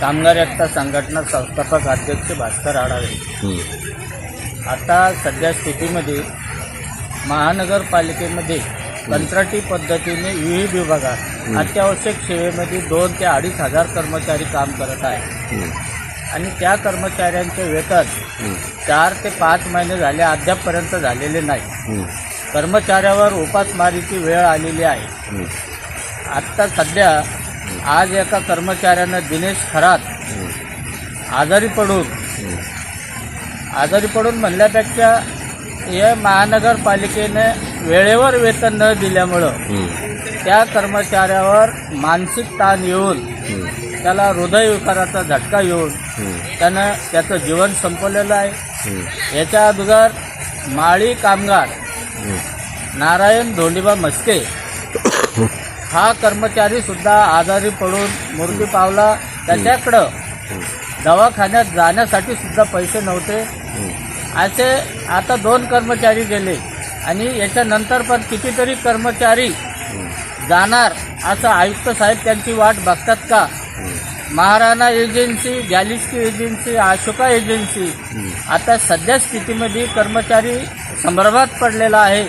कामगार एकता संघटना संस्थापक अध्यक्ष भास्कर आढावे हं. आता सध्या स्थितीमध्ये महानगरपालिकेमध्ये कंत्राटी पद्धतीने विविध विभागात अत्यावश्यक सेवेमध्ये दोन ते अडीच हजार कर्मचारी काम करत आहेत हं. आणि त्या कर्मचाऱ्यांचे वेतन. चार ते पाच महिने झाले अद्यापपर्यंत झालेले नाही. कर्मचाऱ्यावर उपासमारीची वेळ आलेली आहे. आत्ता सध्या आज एका कर्मचाऱ्यानं दिनेश खरात आजारी पडून आजारी पडून म्हणल्यापेक्षा हे महानगरपालिकेने वेळेवर वेतन न दिल्यामुळं त्या कर्मचाऱ्यावर मानसिक ताण येऊन त्याला हृदयविकाराचा झटका येऊन त्यानं त्याचं जीवन संपवलेलं आहे. याच्या अगोदर माळी कामगार नारायण धोंडीबा मस्के हा कर्मचारी सुद्धा आजारी पडून मृत्यू पावला. त्याच्याकडं दवाखान्यात जाण्यासाठी सुद्धा पैसे नव्हते. असे आता दोन कर्मचारी गेले. आणि याच्यानंतर पण कितीतरी कर्मचारी जाणार असं आयुक्त साहेब त्यांची वाट बघतात का? Maharana agency गॅलिस्की agency Ashoka agency. आता सध्या स्थितीमध्ये कर्मचारी संभ्रमात पडलेला आहे.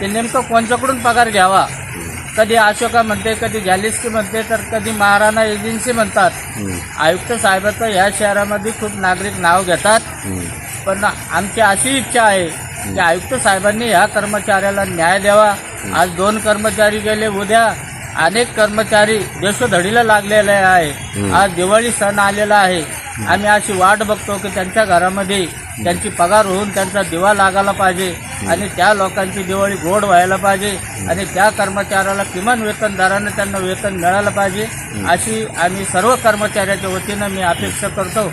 ते नेमकं कोणच्याकडून पगार घ्यावा? कधी अशोका म्हणते कधी गॅलिस्की म्हणते तर कधी महाराणा एजन्सी म्हणतात. आयुक्त साहेबाचं या शहरामध्ये खूप नागरिक नाव घेतात. पण आमची अशी इच्छा आहे की आयुक्त साहेबांनी ह्या कर्मचाऱ्याला न्याय द्यावा. आज दोन कर्मचारी गेले उद्या अनेक कर्मचारी देशोधडीला लागलेले आहे. आज दिवाळी सण आलेला आहे. आम्ही अशी वाट बघतो की त्यांच्या घरामध्ये त्यांची पगार होऊन त्यांचा दिवा लागायला पाहिजे आणि त्या लोकांची दिवाळी गोड व्हायला पाहिजे आणि त्या कर्मचाऱ्याला किमान वेतनदारानं त्यांना वेतन मिळालं पाहिजे अशी आम्ही सर्व कर्मचाऱ्याच्या वतीनं मी अपेक्षा करतो.